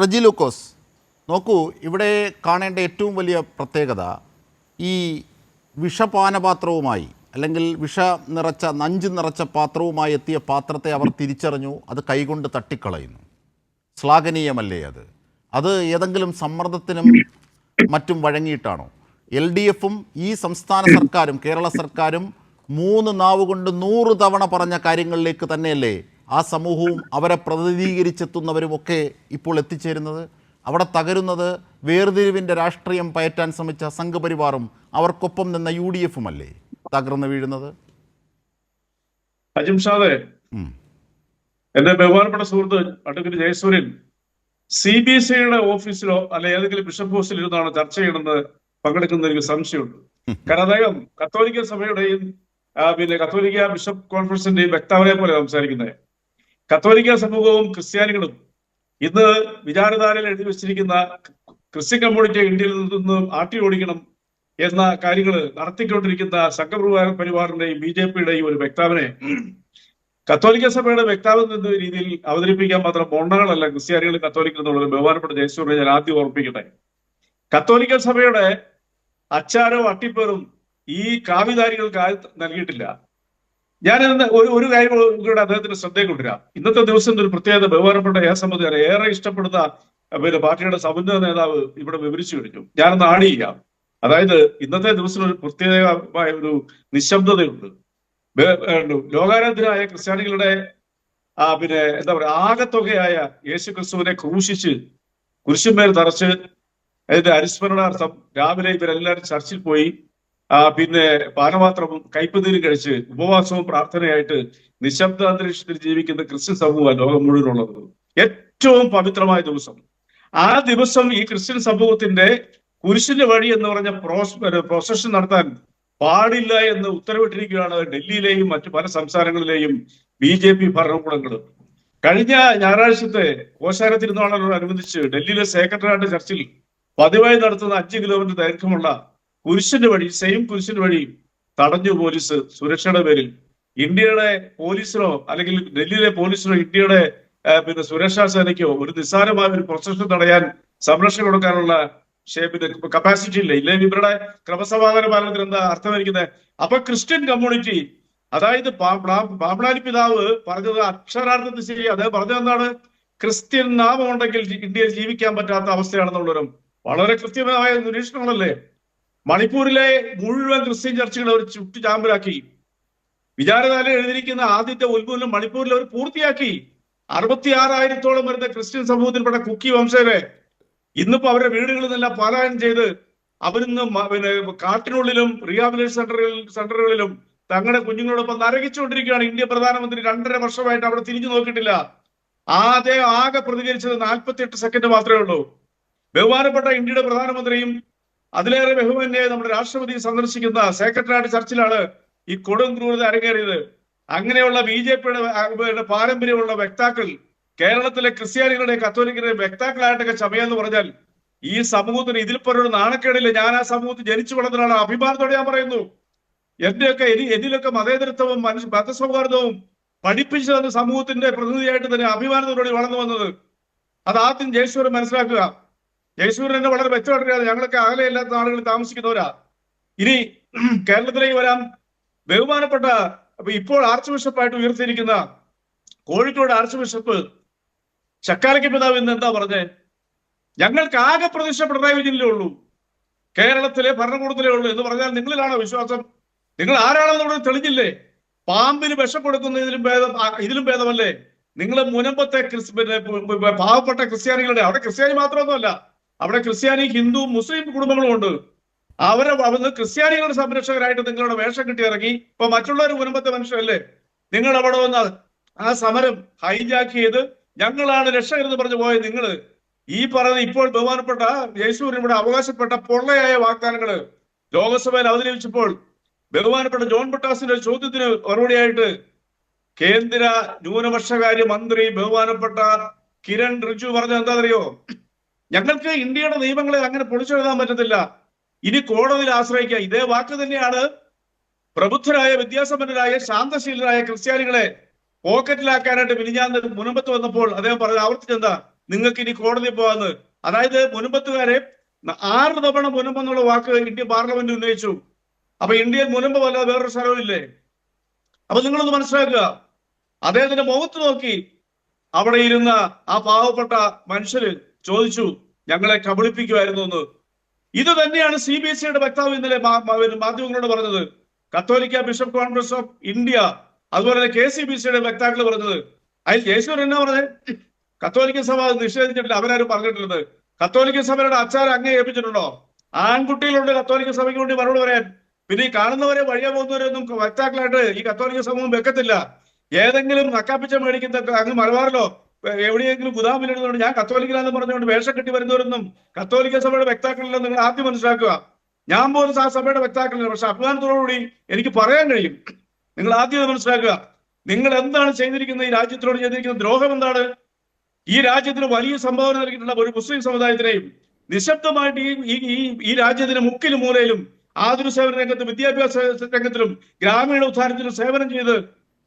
റജി ലൂക്കോസ് നോക്കൂ ഇവിടെ കാണേണ്ട ഏറ്റവും വലിയ പ്രത്യേകത ഈ വിഷപാനപാത്രവുമായി അല്ലെങ്കിൽ വിഷ നിറച്ച നഞ്ച് നിറച്ച പാത്രവുമായി എത്തിയ പാത്രത്തെ അവർ തിരിച്ചറിഞ്ഞു അത് കൈകൊണ്ട് തട്ടിക്കളയുന്നു. ശ്ലാഘനീയമല്ലേ അത്? അത് ഏതെങ്കിലും സമ്മർദ്ദത്തിനും മറ്റും വഴങ്ങിയിട്ടാണോ? എൽ ഡി എഫും ഈ സംസ്ഥാന സർക്കാരും കേരള സർക്കാരും മൂന്ന് നാവ് കൊണ്ട് നൂറ് തവണ പറഞ്ഞ കാര്യങ്ങളിലേക്ക് തന്നെയല്ലേ ആ സമൂഹവും അവരെ പ്രതിനിധീകരിച്ചെത്തുന്നവരുമൊക്കെ ഇപ്പോൾ എത്തിച്ചേരുന്നത്. അവിടെ തകരുന്നത് വേർതിരിവിന്റെ രാഷ്ട്രീയം പയറ്റാൻ ശ്രമിച്ച സംഘപരിവാറും അവർക്കൊപ്പം നിന്ന യു ഡി എഫും അല്ലേ തകർന്നു വീഴുന്നത്. എന്റെ ബഹുമാനപ്പെട്ട സുഹൃത്ത് advocate Jayasuryan C B S സിയുടെ ഓഫീസിലോ അല്ലെ ഏതെങ്കിലും ബിഷപ്പ് ഹൗസിൽ ഇരുന്നാണ് ചർച്ച ചെയ്യണമെന്ന് പങ്കെടുക്കുന്ന എനിക്ക് സംശയമുണ്ട്. കാരണം അദ്ദേഹം കത്തോലിക്ക സഭയുടെയും പിന്നെ കത്തോലിക്ക ബിഷപ്പ് കോൺഫറൻസിന്റെയും വക്താവിനെ പോലെ സംസാരിക്കുന്നത്. കത്തോലിക്ക സമൂഹവും ക്രിസ്ത്യാനികളും ഇന്ന് വിചാരധാരയിൽ എഴുതി വെച്ചിരിക്കുന്ന ക്രിസ്ത്യൻ കമ്മ്യൂണിറ്റി ഇന്ത്യയിൽ നിന്ന് ആട്ടി ഓടിക്കണം എന്ന കാര്യങ്ങൾ നടത്തിക്കൊണ്ടിരിക്കുന്ന സംഘപരിവാര പരിവാറിന്റെയും ബി ജെ പിയുടെയും ഒരു വ്യക്താവിനെ കത്തോലിക്ക സഭയുടെ വ്യക്താവ് എന്ന രീതിയിൽ അവതരിപ്പിക്കാൻ മാത്രം ബോണ്ടകളല്ല ക്രിസ്ത്യാനികൾ കത്തോലിക്കൽ എന്നുള്ളത് ബഹുമാനപ്പെട്ട ജയസൂറിനെ ഞാൻ ആദ്യം ഓർപ്പിക്കട്ടെ. കത്തോലിക്ക സഭയുടെ അച്ചാരവും അട്ടിപ്പേറും ഈ കാവിധാരികൾക്ക് നൽകിയിട്ടില്ല. ഞാൻ ഒരു കാര്യം കൂടെ അദ്ദേഹത്തിന്റെ ശ്രദ്ധയിൽ കൊണ്ടുവരാം. ഇന്നത്തെ ദിവസം ഒരു പ്രത്യേകത ബഹുമാനപ്പെട്ട ഏ സംബന്ധിച്ച് ഏറെ ഇഷ്ടപ്പെടുന്ന പിന്നെ പാർട്ടിയുടെ സമുന്നത നേതാവ് ഇവിടെ വിവരിച്ചു കഴിഞ്ഞു ഞാനൊന്ന് ചെയ്യാം. അതായത് ഇന്നത്തെ ദിവസം ഒരു പ്രത്യേകമായ ഒരു നിശബ്ദതയുണ്ട്. ലോകാരാധ്യനായ ക്രിസ്ത്യാനികളുടെ ആ പിന്നെ എന്താ പറയുക ആകത്തുകയായ യേശു ക്രിസ്തുവിനെ ക്രൂശിച്ച് കുരിശുമേൽ തറച്ച് അതിന്റെ അനുസ്മരണാർത്ഥം രാവിലെ ഇവരെല്ലാവരും ചർച്ചിൽ പോയി പിന്നെ പാനപാത്രവും കൈപ്പുനീരും കഴിച്ച് ഉപവാസവും പ്രാർത്ഥനയായിട്ട് നിശബ്ദ അന്തരീക്ഷത്തിൽ ജീവിക്കുന്ന ക്രിസ്ത്യൻ സമൂഹമാണ് ലോകം മുഴുവനുള്ളത്. ഏറ്റവും പവിത്രമായ ദിവസം. ആ ദിവസം ഈ ക്രിസ്ത്യൻ സമൂഹത്തിന്റെ കുരിശിന്റെ വഴി എന്ന് പറഞ്ഞ പ്രോസ് പ്രൊസഷൻ നടത്താൻ പാടില്ല എന്ന് ഉത്തരവിട്ടിരിക്കുകയാണ് ഡൽഹിയിലെയും മറ്റു പല സംസ്ഥാനങ്ങളിലെയും ബി ജെ പി ഭരണകൂടങ്ങൾ കഴിഞ്ഞ ഞായറാഴ്ചത്തെ ഓശാന തിരുനാളിനോടനുബന്ധിച്ച് ഡൽഹിയിലെ സെക്രട്ടറിയുടെ ചർച്ചിൽ പതിവായി നടത്തുന്ന അഞ്ച് കിലോമീറ്റർ ദൈർഘ്യമുള്ള കുരിശിന്റെ വഴി സെയിം കുരിശിന്റെ വഴി തടഞ്ഞു പോലീസ് സുരക്ഷയുടെ പേരിൽ ഇന്ത്യയുടെ പോലീസിനോ അല്ലെങ്കിൽ ഡൽഹിയിലെ പോലീസിനോ ഇന്ത്യയുടെ പിന്നെ സുരക്ഷാ സേനയ്ക്കോ ഒരു നിസ്സാരമായ ഒരു പ്രൊസഷൻ തടയാൻ സംരക്ഷണം കൊടുക്കാനുള്ള പിന്നെ കപ്പാസിറ്റി ഇല്ല. ഇല്ലേ ഇവരുടെ ക്രമസമാധാന പാലനത്തിന് എന്താ അർത്ഥമായിരിക്കുന്നത് അപ്പൊ ക്രിസ്ത്യൻ കമ്മ്യൂണിറ്റി അതായത് പാ- പിതാവ് പറഞ്ഞത് അക്ഷരാർത്ഥത്തിൽ ശരി അദ്ദേഹം പറഞ്ഞത് എന്താണ്? ക്രിസ്ത്യൻ നാമം ഉണ്ടെങ്കിൽ ഇന്ത്യയിൽ ജീവിക്കാൻ പറ്റാത്ത അവസ്ഥയാണെന്നുള്ളവരും വളരെ കൃത്യമായ നിരീക്ഷണങ്ങളല്ലേ? മണിപ്പൂരിലെ മുഴുവൻ ക്രിസ്ത്യൻ ചർച്ചുകളെ ഒരു ചുറ്റു ചാമ്പലാക്കി വിചാരധാര എഴുതിയിരിക്കുന്ന ആദ്യത്തെ ഉത്ഭവനം മണിപ്പൂരിൽ അവർ പൂർത്തിയാക്കി. അറുപത്തി ആറായിരത്തോളം വരുന്ന ക്രിസ്ത്യൻ സമൂഹത്തിൽപ്പെട്ട കുക്കി വംശരെ ഇന്നിപ്പോ അവരുടെ വീടുകളിൽ നിന്നെല്ലാം പാലായനം ചെയ്ത് അവരിന്ന് പിന്നെ കാട്ടിനുള്ളിലും റീഹാബിലേഷൻ സെന്ററുകളിൽ സെന്ററുകളിലും തങ്ങളുടെ കുഞ്ഞുങ്ങളോടൊപ്പം നരകിച്ചുകൊണ്ടിരിക്കുകയാണ്. ഇന്ത്യ പ്രധാനമന്ത്രി രണ്ടര വർഷമായിട്ട് അവിടെ തിരിഞ്ഞു നോക്കിയിട്ടില്ല. ആദ്യം ആകെ പ്രതികരിച്ചത് നാൽപ്പത്തി എട്ട് സെക്കൻഡ് മാത്രമേ ഉള്ളൂ. ബഹുമാനപ്പെട്ട ഇന്ത്യയുടെ പ്രധാനമന്ത്രിയും അതിലേറെ ബഹുമാനെ നമ്മുടെ രാഷ്ട്രപതി സന്ദർശിക്കുന്ന സെക്രട്ടറിയാറ്റ് ചർച്ചിലാണ് ഈ കൊടും ക്രൂരത അരങ്ങേറിയത്. അങ്ങനെയുള്ള ബി ജെ പിയുടെ പാരമ്പര്യമുള്ള വക്താക്കൾ കേരളത്തിലെ ക്രിസ്ത്യാനികളുടെ കത്തോലിക്കരുടെ വക്താക്കളായിട്ടൊക്കെ ചമയെന്ന് പറഞ്ഞാൽ ഈ സമൂഹത്തിന് ഇതിൽ പറഞ്ഞൊരു നാണക്കേടില്ല. ഞാൻ ആ സമൂഹത്തിൽ ജനിച്ചു വളർന്നതാണ്. അഭിമാനത്തോടെ ഞാൻ പറയുന്നു. എന്റെയൊക്കെ എനി എന്നിലൊക്കെ മതേതരത്വവും മനുഷ്യ മതസൗഹാർദ്ദവും പഠിപ്പിച്ചു തന്ന സമൂഹത്തിന്റെ പ്രതിനിധിയായിട്ട് തന്നെ അഭിമാനത്തോടെ വളർന്നു വന്നത്. അത് ആദ്യം ജയശ്വരൻ മനസ്സിലാക്കുക. ജയശ്വരൻ എന്നെ വളരെ വ്യക്തമായിട്ടറിയാതെ ഞങ്ങളൊക്കെ അകലെയല്ലാത്ത നാടുകളിൽ താമസിക്കുന്നവരാ. ഇനി കേരളത്തിലേക്ക് വരാം. ബഹുമാനപ്പെട്ട അപ്പൊ ഇപ്പോൾ ആർച്ച് ബിഷപ്പായിട്ട് ഉയർത്തിയിരിക്കുന്ന കോഴിക്കോട് ആർച്ച് ബിഷപ്പ് ചക്കാലയ്ക്ക് പിതാവ് ഇന്ന് എന്താ പറഞ്ഞേ? ഞങ്ങൾക്ക് ആകെ പ്രതീക്ഷ പിണറായി വിജയനിലേ ഉള്ളൂ. കേരളത്തിലെ ഭരണകൂടത്തിലേ ഉള്ളൂ എന്ന് പറഞ്ഞാൽ നിങ്ങളിലാണോ വിശ്വാസം? നിങ്ങൾ ആരാണെന്ന് ഇവിടെ തെളിഞ്ഞില്ലേ? പാമ്പിന് വിഷപ്പെടുക്കുന്ന ഇതിലും ഭേദം ഇതിലും ഭേദമല്ലേ? നിങ്ങൾ മുനമ്പത്തെ ക്രിസ് പാവപ്പെട്ട ക്രിസ്ത്യാനികളുടെ അവിടെ ക്രിസ്ത്യാനി മാത്രമൊന്നുമല്ല. അവിടെ ക്രിസ്ത്യാനി ഹിന്ദു മുസ്ലിം കുടുംബങ്ങളും ഉണ്ട്. അവരെ അവിടുന്ന് ക്രിസ്ത്യാനികളുടെ സംരക്ഷകരായിട്ട് നിങ്ങളുടെ വേഷം കിട്ടി ഇറങ്ങി ഇപ്പൊ മറ്റുള്ളവർ കുടുംബത്തെ മനുഷ്യരല്ലേ? നിങ്ങൾ അവിടെ വന്ന് ആ സമരം ഹൈജാക്ക് ചെയ്ത് ഞങ്ങളാണ് രക്ഷകരെന്ന് പറഞ്ഞു പോയത് നിങ്ങൾ ഈ പറയുന്ന ഇപ്പോൾ ബഹുമാനപ്പെട്ട യേശുവിന് ഇവിടെ അവകാശപ്പെട്ട പൊള്ളയായ വാഗ്ദാനങ്ങൾ. ലോകസഭയിൽ അവതരിപ്പിച്ചപ്പോൾ ബഹുമാനപ്പെട്ട ജോൺ പൊട്ടാസിന്റെ ചോദ്യത്തിന് മറുപടിയായിട്ട് കേന്ദ്ര ന്യൂനപക്ഷകാര്യ മന്ത്രി ബഹുമാനപ്പെട്ട കിരൺ റിജു പറഞ്ഞത് എന്താണെന്നറിയോ? ഞങ്ങൾക്ക് ഇന്ത്യയുടെ നിയമങ്ങളെ അങ്ങനെ പൊളിച്ചെഴുതാൻ പറ്റത്തില്ല. ഇനി കോടതിയിൽ ആശ്രയിക്കുക. ഇതേ വാക്ക് തന്നെയാണ് പ്രബുദ്ധരായ വിദ്യാസമ്പന്നരായ ശാന്തശീലരായ ക്രിസ്ത്യാനികളെ പോക്കറ്റിലാക്കാനായിട്ട് മിനിഞ്ഞാന്ന് മുനമ്പത്ത് വന്നപ്പോൾ അദ്ദേഹം പറഞ്ഞു ആവർത്തിച്ചെന്താ നിങ്ങൾക്ക് ഇനി കോടതി പോകാന്ന്. അതായത് മുനമ്പത്തുകാരെ ആറ് തവണ മുനമ്പ് എന്നുള്ള വാക്ക് ഇന്ത്യൻ പാർലമെന്റ് ഉന്നയിച്ചു. അപ്പൊ ഇന്ത്യൻ മുനമ്പ് വല്ല വേറൊരു സ്ഥലവും ഇല്ലേ അപ്പൊ നിങ്ങളൊന്ന് മനസ്സിലാക്കുക. അദ്ദേഹത്തിന്റെ മുഖത്ത് നോക്കി അവിടെ ഇരുന്ന ആ പാവപ്പെട്ട മനുഷ്യര് ചോദിച്ചു ഞങ്ങളെ കബളിപ്പിക്കുമായിരുന്നു എന്ന്. ഇത് തന്നെയാണ് സി ബി എസ് സിയുടെ വക്താവ് ഇന്നലെ മാധ്യമങ്ങളോട് പറഞ്ഞത്. കത്തോലിക്ക ബിഷപ്പ് കോൺഗ്രസ് ഓഫ് ഇന്ത്യ അതുപോലെ തന്നെ കെ സി ബി സിയുടെ വക്താക്കൾ പറഞ്ഞത്. അതിൽ ജയശ്വർ എന്നാ പറഞ്ഞത് കത്തോലിക്ക സഭ നിഷേധിച്ചിട്ടില്ല അവരാരും പറഞ്ഞിട്ടുണ്ട് കത്തോലിക്ക സഭയുടെ അച്ചാരം അങ്ങേ ഏൽപ്പിച്ചിട്ടുണ്ടോ? ആൺകുട്ടികളുണ്ട് കത്തോലിക്ക സഭയ്ക്ക് വേണ്ടി മറുപടി പറയാൻ. പിന്നെ ഈ കാണുന്നവരെ വഴിയെ പോകുന്നവരൊന്നും വക്താക്കളായിട്ട് ഈ കത്തോലിക്ക സമൂഹം വെക്കത്തില്ല. ഏതെങ്കിലും നക്കാപ്പിച്ച മേടിക്കുന്ന അങ്ങ് മലബാറിലോ എവിടെയെങ്കിലും ഗുദാമിലിരുന്നുകൊണ്ട് ഞാൻ കത്തോലിക്കലാന്ന് പറഞ്ഞുകൊണ്ട് വേഷം കെട്ടി വരുന്നവരൊന്നും കത്തോലിക്ക സഭയുടെ വ്യക്താക്കളില്ല നിങ്ങൾ ആദ്യം മനസ്സിലാക്കുക. ഞാൻ പോലും ആ സഭയുടെ വ്യക്താക്കളില്ല പക്ഷെ അഭിമാനത്തോടുകൂടി എനിക്ക് പറയാൻ കഴിയും. നിങ്ങൾ ആദ്യം മനസ്സിലാക്കുക. നിങ്ങൾ എന്താണ് ചെയ്തിരിക്കുന്നത്? ഈ രാജ്യത്തിനോട് ചെയ്തിരിക്കുന്ന ദ്രോഹം എന്താണ്? ഈ രാജ്യത്തിന് വലിയ സംഭാവന നൽകിയിട്ടുള്ള ഒരു മുസ്ലിം സമുദായത്തിനെയും നിശബ്ദമായിട്ട് ഈ ഈ ഈ- ഈ രാജ്യത്തിന് മുക്കിലും മൂലയിലും ആതുര സേവന രംഗത്തും വിദ്യാഭ്യാസ രംഗത്തിലും ഗ്രാമീണ ഉദ്ധാരണത്തിലും സേവനം ചെയ്ത്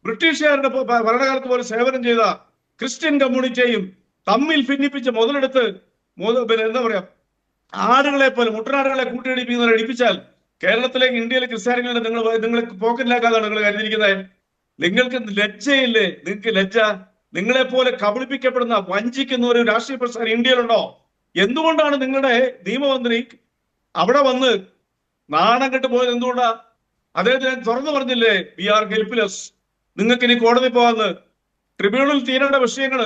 ബ്രിട്ടീഷുകാരുടെ ഭരണകാലത്ത് പോലെ സേവനം ചെയ്ത ക്രിസ്ത്യൻ കമ്മ്യൂണിറ്റിയെയും തമ്മിൽ ഭിന്നിപ്പിച്ച് മുതലെടുത്ത് മുത- പിന്നെ എന്താ പറയാ ആടുകളെ പോലെ മുട്ടനാടുകളെ കൂട്ടിയിടിപ്പിക്കുന്നവരെ അടിപ്പിച്ചാൽ കേരളത്തിലെ ഇന്ത്യയിലെ ക്രിസ്ത്യാനികളുടെ നിങ്ങൾ നിങ്ങൾ പോക്കറ്റിലാക്കാതാണ് നിങ്ങൾ കരുതിയിരിക്കുന്നത് നിങ്ങൾക്ക് ലജ്ജയില്ലേ? നിങ്ങൾക്ക് ലജ്ജ? നിങ്ങളെ പോലെ കബളിപ്പിക്കപ്പെടുന്ന വഞ്ചിക്കുന്ന ഒരു രാഷ്ട്രീയ പ്രസ്ഥാനം ഇന്ത്യയിലുണ്ടോ? എന്തുകൊണ്ടാണ് നിങ്ങളുടെ നിയമമന്ത്രി അവിടെ വന്ന് നാണം കെട്ട് പോയത് എന്തുകൊണ്ടാ? അദ്ദേഹത്തിന് തുറന്നു പറഞ്ഞില്ലേ വി ആർ ഹെൽപ്ലെസ് നിങ്ങൾക്ക് ഇനി കോടതി പോകാന്ന് ട്രിബ്യൂണൽ തീരേണ്ട വിഷയങ്ങൾ.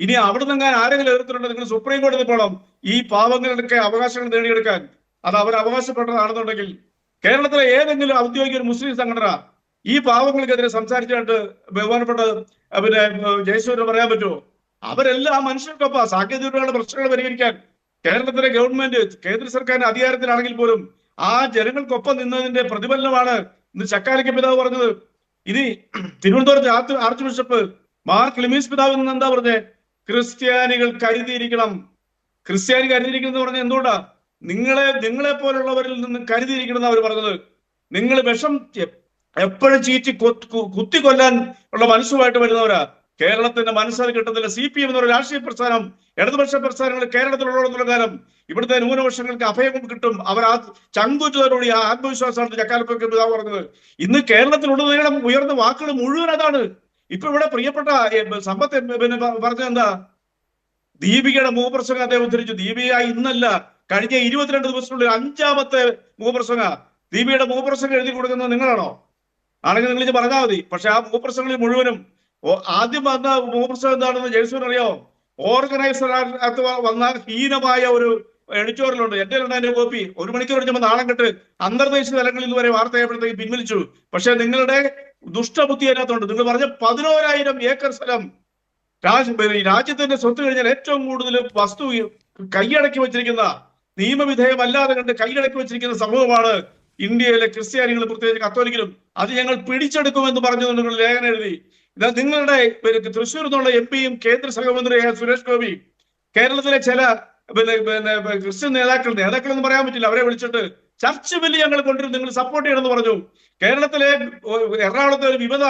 ഇനി അവിടെ നിന്ന് ആരെങ്കിലും എതിർത്തിട്ടുണ്ട് നിങ്ങൾ സുപ്രീം കോടതി പോകണം ഈ പാവങ്ങളുടെ അവകാശങ്ങൾ നേടിയെടുക്കാൻ. അത് അവർ അവകാശപ്പെട്ടതാണെന്നുണ്ടെങ്കിൽ കേരളത്തിലെ ഏതെങ്കിലും ഔദ്യോഗിക ഒരു മുസ്ലിം സംഘടന ഈ പാവങ്ങൾക്കെതിരെ സംസാരിച്ചായിട്ട് ബഹുമാനപ്പെട്ട പിന്നെ ജയസൂര്യ പറയാൻ പറ്റുമോ? അവരെല്ലാം മനുഷ്യർക്കൊപ്പം സാങ്കേതികതയുടെ പ്രശ്നങ്ങൾ പരിഹരിക്കാൻ കേരളത്തിലെ ഗവൺമെന്റ് കേന്ദ്ര സർക്കാരിന്റെ അധികാരത്തിലാണെങ്കിൽ പോലും ആ ജനങ്ങൾക്കൊപ്പം നിന്നതിന്റെ പ്രതിഫലനമാണ് ഇന്ന് ചക്കാലിക്ക് പിതാവ് പറഞ്ഞത്. ഇനി തിരുവനന്തപുരത്ത് ആർച്ച് ബിഷപ്പ് മാർ ക്ലിമീസ് പിതാവ് എന്താ പറഞ്ഞത് ക്രിസ്ത്യാനികൾ കരുതിയിരിക്കണം. ക്രിസ്ത്യാനി കരുതിയിരിക്കണം എന്ന് പറഞ്ഞ എന്തുകൊണ്ടാ? നിങ്ങളെ നിങ്ങളെ പോലുള്ളവരിൽ നിന്ന് കരുതിയിരിക്കണം അവർ പറഞ്ഞത്. നിങ്ങൾ വിഷം എപ്പോഴും ചീറ്റി കുത്തി കൊല്ലാൻ ഉള്ള മനസ്സുമായിട്ട് വരുന്നവരാ. കേരളത്തിന്റെ മനസ്സിൽ കിട്ടുന്നില്ല സി പി എം എന്നൊരു രാഷ്ട്രീയ പ്രസ്ഥാനം ഇടതുപക്ഷ പ്രസ്ഥാനങ്ങൾ കേരളത്തിലുള്ളടത്തോളം കാലം ഇവിടുത്തെ ന്യൂനപക്ഷങ്ങൾക്ക് അഭയം കിട്ടും. അവർ ആ ചങ്കുറ്റതോടുകൂടി ആ ആത്മവിശ്വാസമാണ് ചക്കാലപ്പൊക്കെ പിതാവ് പറഞ്ഞത്. ഇന്ന് കേരളത്തിലുടനീളം ഉയർന്ന വാക്കുകൾ മുഴുവൻ അതാണ്. ഇപ്പൊ ഇവിടെ പ്രിയപ്പെട്ട സമ്പത്ത് പിന്നെ പറഞ്ഞ എന്താ? ദീപികയുടെ മുഖപ്രസംഗം അദ്ദേഹം ഉദ്ധരിച്ചു. ദീപിക ഇന്നല്ല കഴിഞ്ഞ ഇരുപത്തിരണ്ട് ദിവസത്തിനുള്ളിൽ അഞ്ചാമത്തെ മുഖപ്രസംഗ ദീപികയുടെ മുഖപ്രസംഗം എഴുതി കൊടുക്കുന്നത് നിങ്ങളാണോ? ആണെങ്കിൽ നിങ്ങൾ ഇത് പറഞ്ഞാൽ മതി. പക്ഷെ ആ മുഖപ്രസംഗങ്ങളിൽ മുഴുവനും ആദ്യം വന്ന മുഖപ്രസംഗം എന്താണെന്ന് ജയസൂർ അറിയോ? ഓർഗനൈസർ അഥവാ വന്ന ഹീനമായ ഒരു എഡിറ്റോറിയലുണ്ട്. എന്റെ രണ്ടാന്റെ കോപ്പി. ഒരു മണിക്കൂർ കഴിഞ്ഞപ്പോൾ നാളെ കെട്ട് അന്തർദേശീയ തലങ്ങളിൽ വരെ വാർത്തയായപ്പോഴത്തേക്ക് പിൻവലിച്ചു. പക്ഷെ നിങ്ങളുടെ ദുഷ്ടബുദ്ധി അതിനകത്തുണ്ട് നിങ്ങൾ പറഞ്ഞ പതിനോരായിരം ഏക്കർ സ്ഥലം രാജ രാജ്യത്തിന്റെ സ്വത്ത് കഴിഞ്ഞാൽ ഏറ്റവും കൂടുതൽ വസ്തു കൈയടക്കി വെച്ചിരിക്കുന്ന നിയമവിധേയമല്ലാതെ കണ്ട് കൈയടക്കി വെച്ചിരിക്കുന്ന സമൂഹമാണ് ഇന്ത്യയിലെ ക്രിസ്ത്യാനികൾ പ്രത്യേകിച്ച് കത്തോലിക്കലും അത് ഞങ്ങൾ പിടിച്ചെടുക്കുമെന്ന് പറഞ്ഞു നിങ്ങൾ ലേഖനം എഴുതി. ഇതാ നിങ്ങളുടെ തൃശ്ശൂർ നിന്നുള്ള എം പിയും കേന്ദ്ര സഹമന്ത്രിയായ സുരേഷ് ഗോപി കേരളത്തിലെ ചില പിന്നെ ക്രിസ്ത്യൻ നേതാക്കൾ നേതാക്കൾ എന്ന് പറയാൻ പറ്റില്ല. അവരെ വിളിച്ചിട്ട് ചർച്ച് ബില്ല് ഞങ്ങൾ കൊണ്ടുവരും നിങ്ങൾ സപ്പോർട്ട് ചെയ്യണമെന്ന് പറഞ്ഞു. കേരളത്തിലെ എറണാകുളത്തെ ഒരു വിമത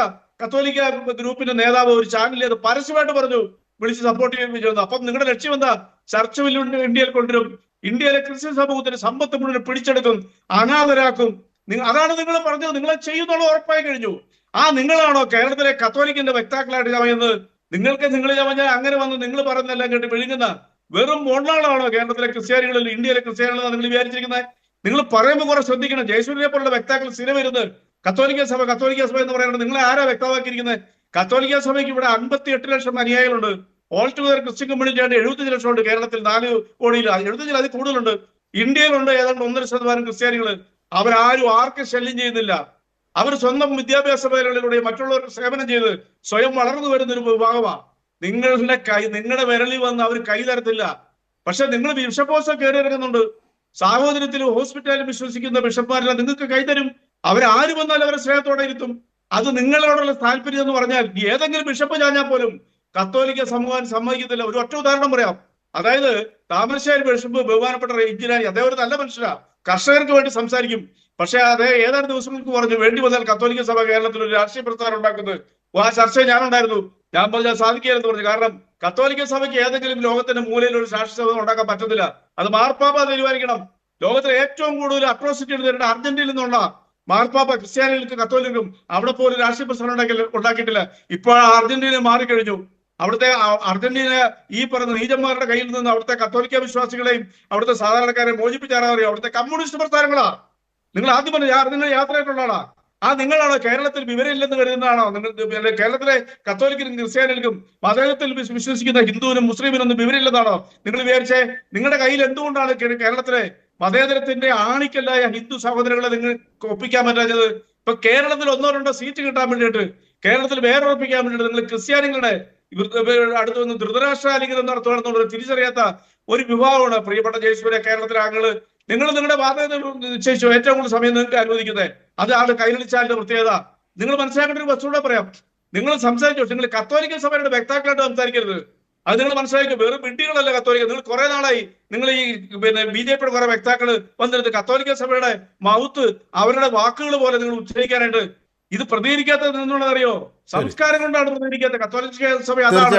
കത്തോലിക്ക ഗ്രൂപ്പിന്റെ നേതാവ് ഒരു ചാനലിൽ അത് പരസ്യമായിട്ട് പറഞ്ഞു. വിളിച്ച് സപ്പോർട്ട് ചെയ്യുന്നു അപ്പം നിങ്ങളുടെ ലക്ഷ്യം എന്താ? ചർച്ച ബില്ല് ഇന്ത്യയിൽ കൊണ്ടുവരും. ഇന്ത്യയിലെ ക്രിസ്ത്യൻ സമൂഹത്തിന്റെ സമ്പത്ത് മുഴുവൻ പിടിച്ചെടുക്കും. അനാഥരാക്കും. അതാണ് നിങ്ങൾ പറഞ്ഞത്. നിങ്ങളെ ചെയ്യുന്നുള്ള ഉറപ്പായി കഴിഞ്ഞു. ആ നിങ്ങളാണോ കേരളത്തിലെ കത്തോലിക്കിന്റെ വക്താക്കളായിട്ട് ചമയുന്നത്? നിങ്ങൾക്ക് നിങ്ങൾ ചമഞ്ഞാൽ അങ്ങനെ വന്ന് നിങ്ങൾ പറയുന്നതെല്ലാം കേട്ട് വിഴുങ്ങുന്ന വെറും മൊണ്ണാളാണോ കേരളത്തിലെ ക്രിസ്ത്യാനികളിൽ ഇന്ത്യയിലെ ക്രിസ്ത്യാനികൾ നിങ്ങൾ വിചാരിച്ചിരിക്കുന്നത്? നിങ്ങൾ പറയുമ്പോൾ കുറെ ശ്രദ്ധിക്കണം. ജയസൂര്യനെ പോലുള്ള വക്താക്കൾ സ്ഥിരം വരുന്നത് കത്തോലിക്ക സഭ കത്തോലിക്ക സഭ എന്ന് പറയുന്നത് നിങ്ങളെ ആരാ വ്യക്തമാക്കിയിരിക്കുന്നത്? കത്തോലിക്ക സഭയ്ക്ക് ഇവിടെ അമ്പത്തി എട്ട് ലക്ഷം അനുയായികളുണ്ട്. ഓൾ ടുഗദർ ക്രിസ്ത്യൻ കമ്മ്യൂണിറ്റി ആയിട്ട് എഴുപത്തഞ്ച് ലക്ഷം ഉണ്ട് കേരളത്തിൽ നാല് കോടിയിൽ. എഴുപത്തഞ്ചിൽ അതിൽ കൂടുതലുണ്ട്. ഇന്ത്യയിലുണ്ട് ഏതാണ്ട് ഒന്നര ശതമാനം ക്രിസ്ത്യാനികൾ അവരാരും ആർക്കും ശല്യം ചെയ്യുന്നില്ല. അവർ സ്വന്തം വിദ്യാഭ്യാസ മേഖലകളിലൂടെ മറ്റുള്ളവർക്ക് സേവനം ചെയ്ത് സ്വയം വളർന്നു വരുന്ന ഒരു വിഭാഗമാണ് നിങ്ങളുടെ കൈ നിങ്ങളുടെ വിരലിൽ വന്ന് അവർ കൈ തരത്തില്ല. പക്ഷെ നിങ്ങൾ ബിഷപ്പോസ് കയറി ഇറങ്ങുന്നുണ്ട്. സാഹോദര്യത്തിലും ഹോസ്പിറ്റലിൽ വിശ്വസിക്കുന്ന ബിഷപ്പ്മാരെല്ലാം നിങ്ങൾക്ക് കൈതരും അവരാര് വന്നാൽ അവരെ സ്നേഹത്തോടെ ഇരുത്തും. അത് നിങ്ങളോടുള്ള താല്പര്യം എന്ന് പറഞ്ഞാൽ ഏതെങ്കിലും ബിഷപ്പ് ചാഞ്ഞാൽ പോലും കത്തോലിക്ക സമൂഹം സമ്മതിക്കത്തില്ല. ഒരു ഒറ്റ ഉദാഹരണം പറയാം. അതായത് താമരശ്ശേരി ബിഷപ്പ് ബഹുമാനപ്പെട്ട ഇഞ്ചിനായി അദ്ദേഹം ഒരു നല്ല മനുഷ്യരാ കർഷകർക്ക് വേണ്ടി സംസാരിക്കും. പക്ഷെ അതേ ഏതാനും ദിവസങ്ങൾക്ക് പറഞ്ഞു വേണ്ടി വന്നാൽ കത്തോലിക്ക സഭ കേരളത്തിൽ ഒരു രാഷ്ട്രീയ പ്രസ്ഥാനം ഉണ്ടാക്കുന്നത്. ആ ചർച്ച ഞാനുണ്ടായിരുന്നു. ഞാൻ പറഞ്ഞാൽ സാധിക്കില്ലെന്ന് പറഞ്ഞു. കാരണം കത്തോലിക്ക സഭയ്ക്ക് ഏതെങ്കിലും ലോകത്തിന്റെ മൂലയിൽ ഒരു രാഷ്ട്രീയ സഭ ഉണ്ടാക്കാൻ പറ്റത്തില്ല. അത് മാർപ്പാപ്പ തീരുമാനിക്കണം. ലോകത്തിലെ ഏറ്റവും കൂടുതൽ അട്രോസിറ്റി നേരിട്ട അർജന്റീനയിൽ നിന്നുള്ള മാർപ്പാപ്പ ക്രിസ്ത്യാനികൾക്ക് കത്തോലിക്കും അവിടെ പോലും രാഷ്ട്രീയ പ്രസ്ഥാനം ഉണ്ടാക്കി ഉണ്ടാക്കിയിട്ടില്ല. ഇപ്പോൾ അർജന്റീന മാറിക്കഴിഞ്ഞു. അവിടുത്തെ അർജന്റീന ഈ പറഞ്ഞ നീചന്മാരുടെ കയ്യിൽ നിന്ന് അവിടുത്തെ കത്തോലിക്ക വിശ്വാസികളെയും അവിടുത്തെ സാധാരണക്കാരെ മോചിപ്പിച്ചാറാ അവിടുത്തെ കമ്മ്യൂണിസ്റ്റ് പ്രസ്ഥാനങ്ങളാ. നിങ്ങൾ ആദ്യം പറഞ്ഞ നിങ്ങൾ നിങ്ങൾ യാത്രയായിട്ടുള്ളതാണോ ആ നിങ്ങളാണോ കേരളത്തിൽ വിവരമില്ലെന്ന് കരുതുന്നതാണോ? നിങ്ങൾ കേരളത്തിലെ കത്തോലിക്കനും ക്രിസ്ത്യാനികൾക്കും മതത്തിൽ വിശ്വസിക്കുന്ന ഹിന്ദുവിനും മുസ്ലിമിനും ഒന്നും വിവരമില്ലെന്നാണോ നിങ്ങൾ വിചാരിച്ചേ? നിങ്ങളുടെ കയ്യിൽ എന്തുകൊണ്ടാണ് കേരളത്തിലെ മതേതരത്തിന്റെ ആണിക്കല്ലായ ഹിന്ദു സഹോദരങ്ങളെ നിങ്ങൾ ഒപ്പിക്കാൻ പറ്റാഞ്ഞത്? ഇപ്പൊ കേരളത്തിൽ ഒന്നോ രണ്ടോ സീറ്റ് കിട്ടാൻ വേണ്ടിയിട്ട് കേരളത്തിൽ വേറെ ഉറപ്പിക്കാൻ വേണ്ടിയിട്ട് നിങ്ങൾ ക്രിസ്ത്യാനികളുടെ ഇവർ- നിന്ന് അടുത്ത് വന്ന് നടത്തുകയാണെന്നുള്ള തിരിച്ചറിയാത്ത ഒരു വിഭാഗമാണ് പ്രിയപ്പെട്ട ജയസൂര്യ കേരളത്തിലെ ആളുകൾ നിങ്ങൾ നിങ്ങളുടെ ബാധ്യത നിശ്ചയിച്ചോ? ഏറ്റവും കൂടുതൽ സമയം നിങ്ങൾക്ക് അനുവദിക്കുന്നത് അത് ആൾ കൈരളിച്ചാലിന്റെ പ്രത്യേകത. നിങ്ങൾ മനസ്സിലാക്കേണ്ട ഒരു വസ്തുത പറയാം. നിങ്ങൾ സംസാരിച്ചു? നിങ്ങൾ കത്തോലിക്ക സഭയുടെ വ്യക്താക്കളായിട്ട് സംസാരിക്കരുത്. അത് നിങ്ങൾ മനസ്സിലാക്കുക വെറും വിഡ്ഢികളല്ല കത്തോലിക്ക. നിങ്ങൾ കുറെ നാളായി നിങ്ങൾ ഈ പിന്നെ ബി ജെ പിയുടെ കുറെ വ്യക്താക്കൾ വന്നിരുന്നത് കത്തോലിക്ക സഭയുടെ മൗത്ത് അവരുടെ വാക്കുകൾ പോലെ നിങ്ങൾ ഉച്ചരിക്കാനായിട്ട്. ഇത് പ്രതികരിക്കാത്തത് എന്നുള്ളത് അറിയോ സംസ്കാരം കൊണ്ടാണ് പ്രതികരിക്കാത്തത്. കത്തോലിക്ക സഭ അതാണ്.